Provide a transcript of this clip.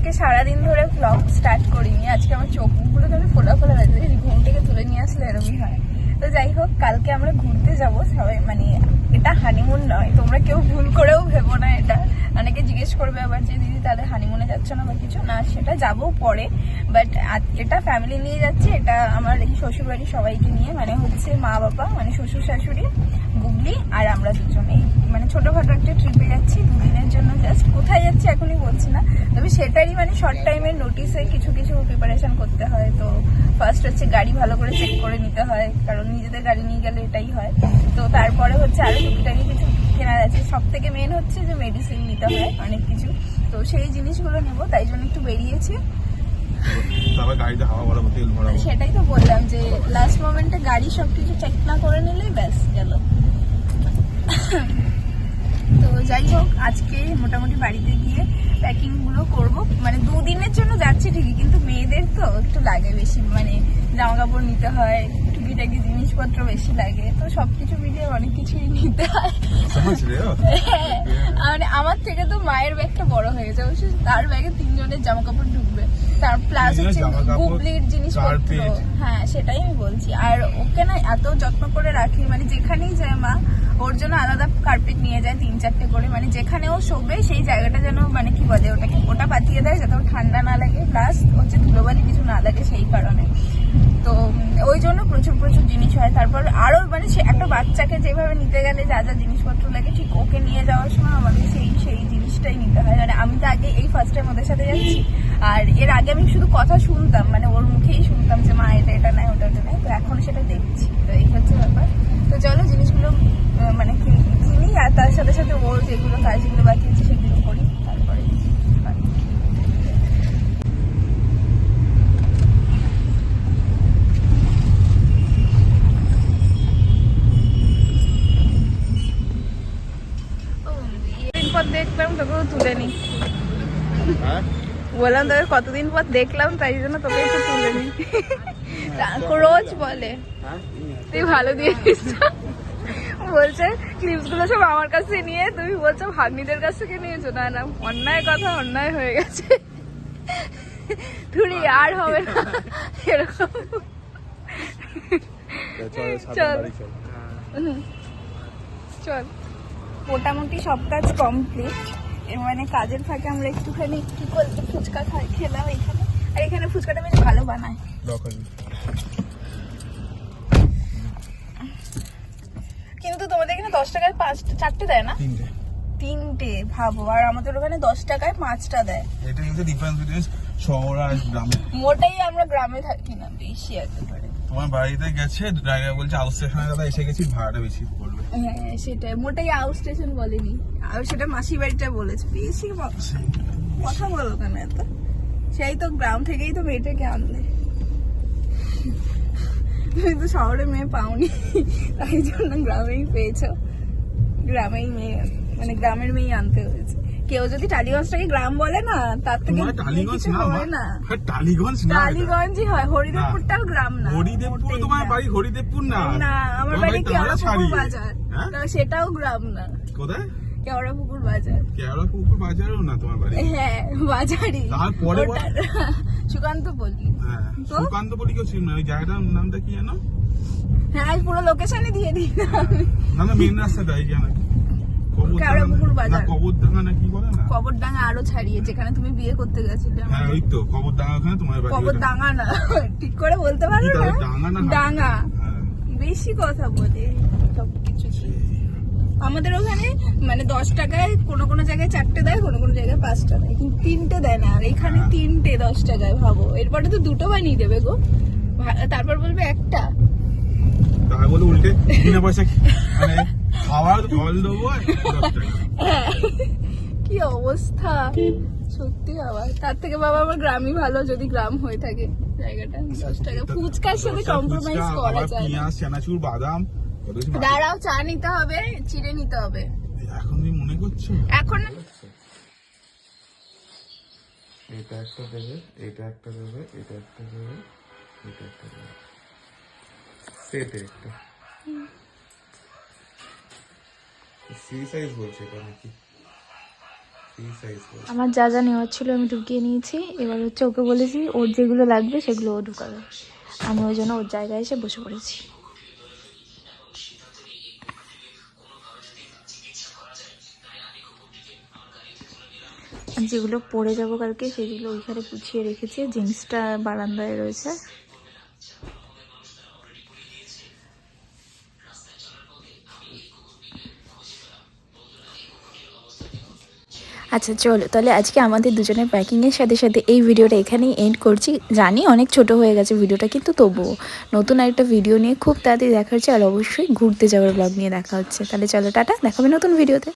আজকে সারাদিন ধরে ব্লগ স্টার্ট করিনি। আজকে আমার চোখ মুখগুলো ধরে ফোলা ফোলা হয়েছে দেখি ঘুম থেকে তুলে নিয়ে আসলে এরকমই হয়। তো যাই হোক, কালকে আমরা ঘুরতে যাব সবাই। মানে এটা হানিমুন নয়। তোমরা কেউ ভুল করেও ভেবো না এটা। অনেকে জিজ্ঞেস করবে আবার যে, দিদি, তাহলে হানিমুনে যাচ্ছ না বা কিছু? না, সেটা যাব পরে। বাট এটা ফ্যামিলি নিয়ে যাচ্ছে। এটা আমার এই শ্বশুর বাড়ি সবাইকে নিয়ে। মানে হচ্ছে মা বাবা মানে শ্বশুর শাশুড়ি গুগলি আর আমরা দুজনেই। মানে ছোটখাটো একটা ট্রিপে যাচ্ছি দুদিনের জন্য জাস্ট কোথায় যাচ্ছি এখনই বলছি না তবে সেটারই মানে শর্ট টাইমের নোটিসে কিছু কিছু প্রিপারেশন করতে হয়। তো ফার্স্ট হচ্ছে গাড়ি ভালো করে চেক করে নিতে হয় কারণ নিজেদের গাড়ি নিয়ে গেলে এটাই হয়। তো তারপরে হচ্ছে আরও টুকিটাকি কিছু কেনার আছে। সব থেকে মেন হচ্ছে যে মেডিসিন নিতে হয় অনেক কিছু। তো সেই জিনিসগুলো নেব তাই জন্য একটু বেরিয়েছি। তারপর গাড়িতে হাওয়া ভরাবো তেল ভরাবো। সেটাই তো বললাম যে লাস্ট মোমেন্টে গাড়ি সবকিছু চেক না করে নিলেই ব্যাস গেল। তো যাই হোক আজকে মোটামুটি বাড়িতে গিয়ে প্যাকিংগুলো করব। মানে দুদিনের জন্য যাচ্ছি ঠিকই কিন্তু মেয়েদের তো একটু লাগে বেশি। মানে জামা কাপড় নিতে হয় টুকিটাকি জিনিসপত্র বেশি লাগে। তো সবকিছু মিলিয়ে অনেক কিছুই নিতে হয়। হ্যাঁ, মানে আমার থেকে তো মায়ের ব্যাগটা বড় হয়ে অবশ্য তার ব্যাগে তিনজনের জামা কাপড় ঢুকবে। তার প্লাস হচ্ছে গুগলির জিনিসপত্র। হ্যাঁ সেটাই আমি বলছি। আর ওকে না এত যত্ন করে রাখি মানে যেখানেই যায় মা ওর জন্য আলাদা কার্পেট নিয়ে যায়, তিন চারটে করে। মানে যেখানে ও শোবে, সেই জায়গাটা যেন মানে কি বলে ওটাকে, ওটা পাতিয়ে দেয় যাতে ওর ঠান্ডা না লাগে। প্লাস হচ্ছে ধুলোবালি কিছু না লাগে সেই কারণে। তো ওই জন্য প্রচুর প্রচুর জিনিস হয়। তারপর আরও মানে সে একটা বাচ্চাকে যেভাবে নিতে গেলে যা যা জিনিসপত্র লাগে, ঠিক ওকে নিয়ে যাওয়ার সময় আমাদের সেই সেই জিনিসটাই নিতে হয়। মানে আমি তো আগে এই ফার্স্ট টাইম ওদের সাথে যাচ্ছি। আর এর আগে আমি শুধু কথা শুনতাম। মানে ওর মুখেই শুনতাম যে মা এটা এটা নেয় ওটা ওটা নেয় তো এখন সেটা দেখছি তো এই হচ্ছে ব্যাপার তো চলো জিনিসগুলো আহ, মানে কি- কিনি আর তার সাথে সাথে ওর যেগুলো কাজগুলো বাকি আছে সেগুলো করি তারপরে হয়। দিন পর দেখলাম তোকেও তুলে নি। হ্যাঁ? বললাম তোকে কতদিন পর দেখলাম তাই জন্য তোকে একটু তুলে নি। রোজ বলে। তুই ভালো দিয়ে দিস বলছে ক্লিপসগুলো সব আমার কাছে নিয়ে তুমি বলছো ভাগ্নিদের কাছ থেকে নিয়েছো? না না অন্যায় কথা অন্যায় হয়ে গেছে। থুড়ি আর হবে না। এরকম। চল চল। মোটামুটি সব কাজ কমপ্লিট এর মানে কাজের ফাঁকে আমরা একটুখানি কি করতে ফুচকা খাই খেলাম এখানে। আর এখানে ফুচকাটা বেশ ভালো বানায় কিন্তু তোমাদের এখানে দশ টাকায় পাঁচটা চারটে দেয় না? তিনটে। ভাবো। আর আমাদের ওখানে দশ টাকায় পাঁচটা দেয়। এটা হচ্ছে ডিফারেন্স বিটুইন শহর আর গ্রামে। মোটাই আমরা গ্রামে থাকি না বেশি একেবারে তোমার বাড়িতে গেছে? ড্রাইভার বলছে আউট স্টেশনে দাদা এসে গেছি ভাড়াটা বেশি পড়বে। হ্যাঁ সেটাই। মোটাই আউট স্টেশন বলেনি। আর সেটা মাসি বাড়িটা বলেছে। বেশি কথা বলো কেন এত? সেই তো গ্রাম থেকেই তো মেয়েটাকে আনলে। তুমি তো শহরে মেয়ে পাওনি তাই জন্য গ্রামেই পেয়েছ। গ্রামেই মেয়ে মানে গ্রামের মেয়ে আনতে হয়েছে। কেউ যদি টালিগঞ্জটাকে গ্রাম বলে না তার থেকে টালিগঞ্জ কিছু না হয় না। টালিগঞ্জ না টালিগঞ্জই হয় হরিদেবপুরটাও গ্রাম না। হরিদেবপুর তোমার বাড়ি হরিদেবপুর না। না আমার বাড়ি তাহলে কেওড়া পুকুর বাজার। হ্যাঁ? সেটাও গ্রাম না। কোথায়? কেওড়া পুকুর বাজার। কেওড়া পুকুর বাজারও না তোমার বাড়ি? হ্যাঁ বাজারই। তারপরে সুকান্ত বললি হ্যাঁ সুকান্ত কেউ ছিল না ওই জায়গাটার নামটা কি জানো হ্যাঁ পুরো লোকেশনই দিয়ে দিই। না না মেন রাস্তাটা এই জানো। কবরডাঙ্গা কবরডাঙ্গা আরও ছাড়িয়ে যেখানে তুমি বিয়ে করতে গেছিলে হ্যাঁ ওই তো কবরডাঙ্গা ওখানে তোমার বাড়ি কবর না ঠিক করে বলতে পারো না? ডাঙ্গা হ্যাঁ। বেশি কথা বলে সব কিছু আমাদের ওখানে মানে দশ টাকায় কোনো কোনো জায়গায় চারটে দেয় কোনো কোনো জায়গায় পাঁচটা দেয় কিন্তু তিনটে দেয় না আর এখানে হ্যাঁ। তিনটে দশ টাকায় ভাবো এরপরে তো দুটো বানিয়ে দেবে গো ভা- তারপর বলবে একটা তাই উল্টে বিনা পয়সা মানে জল দেবো। হ্যাঁ। কি অবস্থা সত্যি বাবা তার থেকে বাবা আমার গ্রামই ভালো যদি গ্রাম হয়ে থাকে জায়গাটা দশ টাকা ফুচকার সাথে ফুচকা, কম্প্রোমাইজ করা যায় না। পেঁয়াজ চানাচুর বাদাম। দাঁড়াও চা নিতে হবে চিড়ে নিতে হবে। এখন মনে করছ? এখন এটা একটা দেবে এটা একটা দেবে এটা একটা দেবে এটা একটা দেবে। সেটে একটা। সি সাইজ বলছে এটা নাকি? আমার যা যা নেওয়ার ছিল আমি ঢুকিয়ে নিয়েছি। এবার হচ্ছে ওকে বলেছি ওর যেগুলো লাগবে সেগুলো ও ঢুকাবে। আমি ওই জন্য ওর জায়গায় এসে বসে পড়েছি। যেগুলো পরে যাব কালকে, সেগুলো ওইখানে গুছিয়ে রেখেছি। জিন্সটা বারান্দায় রয়েছে। আচ্ছা চলো, তাহলে আজকে আমাদের দুজনের প্যাকিংয়ের সাথে সাথে এই ভিডিওটা এখানেই এন্ড করছি। জানি অনেক ছোট হয়ে গেছে ভিডিওটা, কিন্তু তবুও নতুন আরেকটা ভিডিও নিয়ে খুব তাড়াতাড়ি দেখা হচ্ছে, আর অবশ্যই ঘুরতে যাওয়ার ব্লগ নিয়ে দেখা হচ্ছে। তাহলে চলো, টাটা, দেখাবে নতুন ভিডিওতে